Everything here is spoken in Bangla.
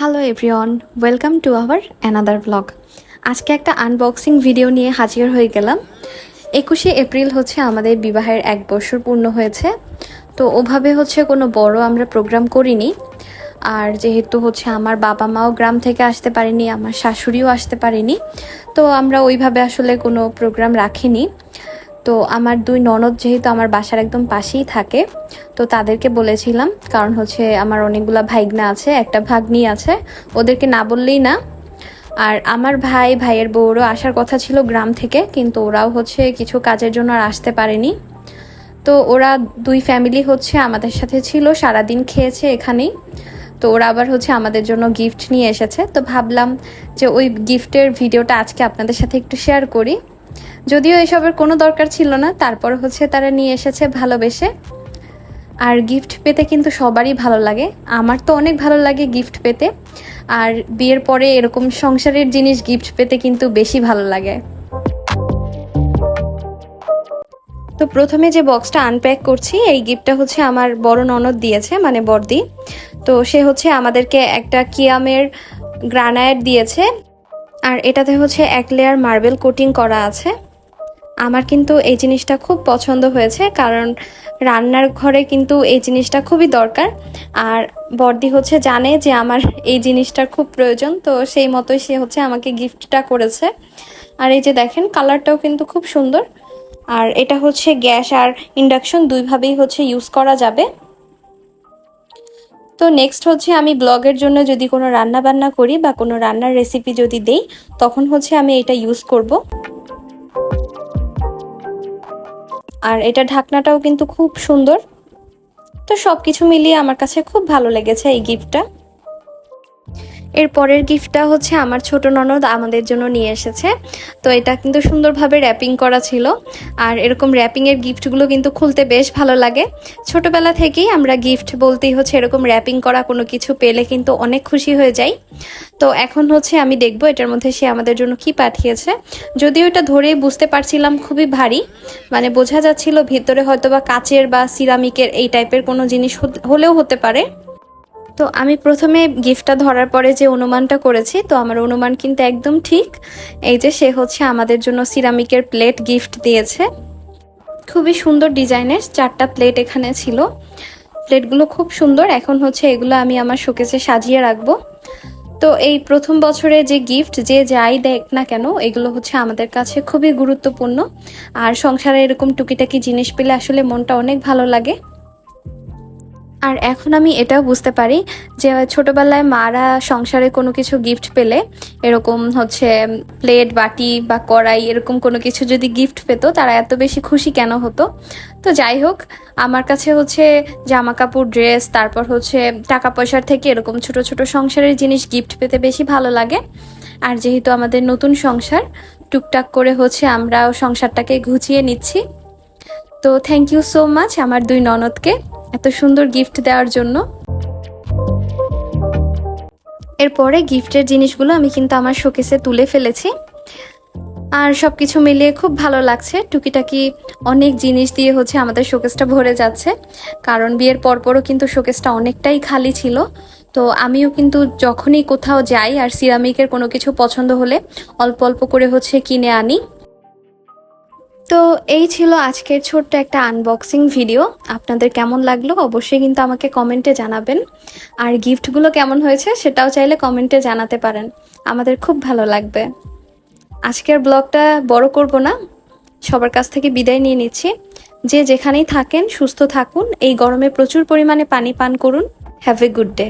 Hello everyone welcome to our another blog আজকে একটা আনবক্সিং ভিডিও নিয়ে হাজির হয়ে গেলাম। একুশে এপ্রিল হচ্ছে আমাদের বিবাহের এক বছর পূর্ণ হয়েছে। তো ওভাবে হচ্ছে কোনো বড় আমরা প্রোগ্রাম করিনি। আর যেহেতু হচ্ছে আমার বাবা মাও গ্রাম থেকে আসতে পারেনি, আমার শাশুড়িও আসতে পারেনি। তো আমরা ওইভাবে আসলে কোনো প্রোগ্রাম রাখিনি। তো আমার দুই ননদ যেহেতু আমার বাসার একদম পাশেই থাকে, তো তাদেরকে বলেছিলাম, কারণ হচ্ছে আমার অনেকগুলা ভাইগনা আছে, একটা ভাগ্নি আছে, ওদেরকে না বললেই না। আর আমার ভাই, ভাইয়ের বউরও আসার কথা ছিল গ্রাম থেকে, কিন্তু ওরাও হচ্ছে কিছু কাজের জন্য আর আসতে পারেনি। তো ওরা দুই ফ্যামিলি হচ্ছে, আমাদের সাথে ছিল, সারাদিন খেয়েছে এখানেই। তো ওরা আবার হচ্ছে আমাদের জন্য গিফট নিয়ে এসেছে। তো ভাবলাম যে ওই গিফটের ভিডিওটা আজকে আপনাদের সাথে একটু শেয়ার করি। যদিও এসবের কোনো দরকার ছিল না, তারপর হচ্ছে তারা নিয়ে এসেছে ভালোবেসে। আর গিফট পেতে কিন্তু সবারই ভালো লাগে। আমার তো অনেক ভালো লাগে গিফট পেতে। আর বিয়ের পরে এরকম সংসারের জিনিস গিফট পেতে কিন্তু বেশি ভালো লাগে। তো প্রথমে যে বক্সটা আনপ্যাক করছি, এই গিফটটা হচ্ছে আমার বড় ননদ দিয়েছে মানে বর্দি তো সে হচ্ছে আমাদেরকে একটা কিয়ামের গ্রানাইট দিয়েছে। আর এটাতে হচ্ছে এক লেয়ার মার্বেল কোটিং করা আছে। আমার কিন্তু এই জিনিসটা খুব পছন্দ হয়েছে, কারণ রান্নার ঘরে কিন্তু এই জিনিসটা খুবই দরকার। আর বর্দি হচ্ছে জানে যে আমার এই জিনিসটার খুব প্রয়োজন, তো সেই মতোই সে হচ্ছে আমাকে গিফটটা করেছে। আর এই যে দেখেন, কালারটাও কিন্তু খুব সুন্দর। আর এটা হচ্ছে গ্যাস আর ইন্ডাকশন দুইভাবেই হচ্ছে ইউজ করা যাবে। তো নেক্সট হচ্ছে আমি ব্লগের জন্য যদি কোনো রান্না বান্না করি বা কোনো রান্নার রেসিপি যদি দেই, তখন হচ্ছে আমি এটা ইউজ করব। আর এটা ঢাকনাটাও কিন্তু খুব সুন্দর। তো সব কিছু মিলিয়ে আমার কাছে খুব ভালো লেগেছে এই গিফটটা এর পরের গিফটটা হচ্ছে আমার ছোট ননদ আমাদের জন্য নিয়ে এসেছে। তো এটা কিন্তু সুন্দরভাবে র্যাপিং করা ছিল। আর এরকম র্যাপিংয়ের গিফটগুলো কিন্তু খুলতে বেশ ভালো লাগে। ছোটবেলা থেকেই আমরা গিফট বলতেই হচ্ছে এরকম র্যাপিং করা কোনো কিছু পেলে কিন্তু অনেক খুশি হয়ে যাই। তো এখন হচ্ছে আমি দেখব এটার মধ্যে সে আমাদের জন্য কি পাঠিয়েছে। যদিও এটা ধরেই বুঝতে পারছিলাম খুবই ভারী। মানে বোঝা যাচ্ছিল ভিতরে হয়তো বা কাচের বা সিরামিকের এই টাইপের কোনো জিনিস হলেও হতে পারে। তো আমি প্রথমে গিফটটা ধরার পরে যে অনুমানটা করেছি, তো আমার অনুমান কিন্তু একদম ঠিক। এই যে সে হচ্ছে আমাদের জন্য সিরামিকের প্লেট গিফট দিয়েছে। খুবই সুন্দর ডিজাইনের চারটা প্লেট এখানে ছিল। প্লেটগুলো খুব সুন্দর, এখন হচ্ছে এগুলো আমি আমার শোকেসে সাজিয়ে রাখব। তো এই প্রথম বছরে যে গিফট, যে যাই দেখ না কেন, এগুলো হচ্ছে আমাদের কাছে খুবই গুরুত্বপূর্ণ। আর সংসারে এরকম টুকিটাকি জিনিস পেলে আসলে মনটা অনেক ভালো লাগে। আর এখন আমি এটাও বুঝতে পারি যে ছোটবেলায় মারা সংসারে কোনো কিছু গিফট পেলে, এরকম হচ্ছে প্লেট, বাটি বা কড়াই, এরকম কোনো কিছু যদি গিফট পেত, তারা এত বেশি খুশি কেন হতো? তো যাই হোক, আমার কাছে হচ্ছে জামা কাপড় ড্রেস তারপর হচ্ছে টাকা পয়সার থেকে এরকম ছোট ছোট সংসারের জিনিস গিফট পেতে বেশি ভালো লাগে। আর যেহেতু আমাদের নতুন সংসার, টুকটাক করে হচ্ছে আমরাও সংসারটাকে ঘুচিয়ে নিচ্ছি। তো থ্যাংক ইউ সো মাচ আমার দুই ননদকে। এত সুন্দর গিফট দেওয়ার জন্য। এরপরে গিফটের জিনিসগুলো আমি কিন্তু আমার শোকেসে তুলে ফেলেছি। আর সব কিছু মিলিয়ে খুব ভালো লাগছে। টুকিটাকি অনেক জিনিস দিয়ে হচ্ছে আমাদের শোকেসটা ভরে যাচ্ছে। কারণ বিয়ের পরপরও কিন্তু শোকেসটা অনেকটাই খালি ছিল। তো আমিও কিন্তু যখনই কোথাও যাই আর সিরামিকের কোনো কিছু পছন্দ হলে অল্প অল্প করে হচ্ছে কিনে আনি। তো এই ছিল আজকের ছোট্ট একটা আনবক্সিং ভিডিও আপনাদের কেমন লাগল অবশ্যই কিন্তু আমাকে কমেন্টে জানাবেন। আর গিফটগুলো কেমন হয়েছে সেটাও চাইলে কমেন্টে জানাতে পারেন। আমাদের খুব ভালো লাগবে। আজকের ব্লগটা বড় করব না। সবার কাছ থেকে বিদায় নিয়ে নিচ্ছি। যে যেখানেই থাকেন, সুস্থ থাকুন। এই গরমে প্রচুর পরিমাণে পানি পান করুন। Have a good day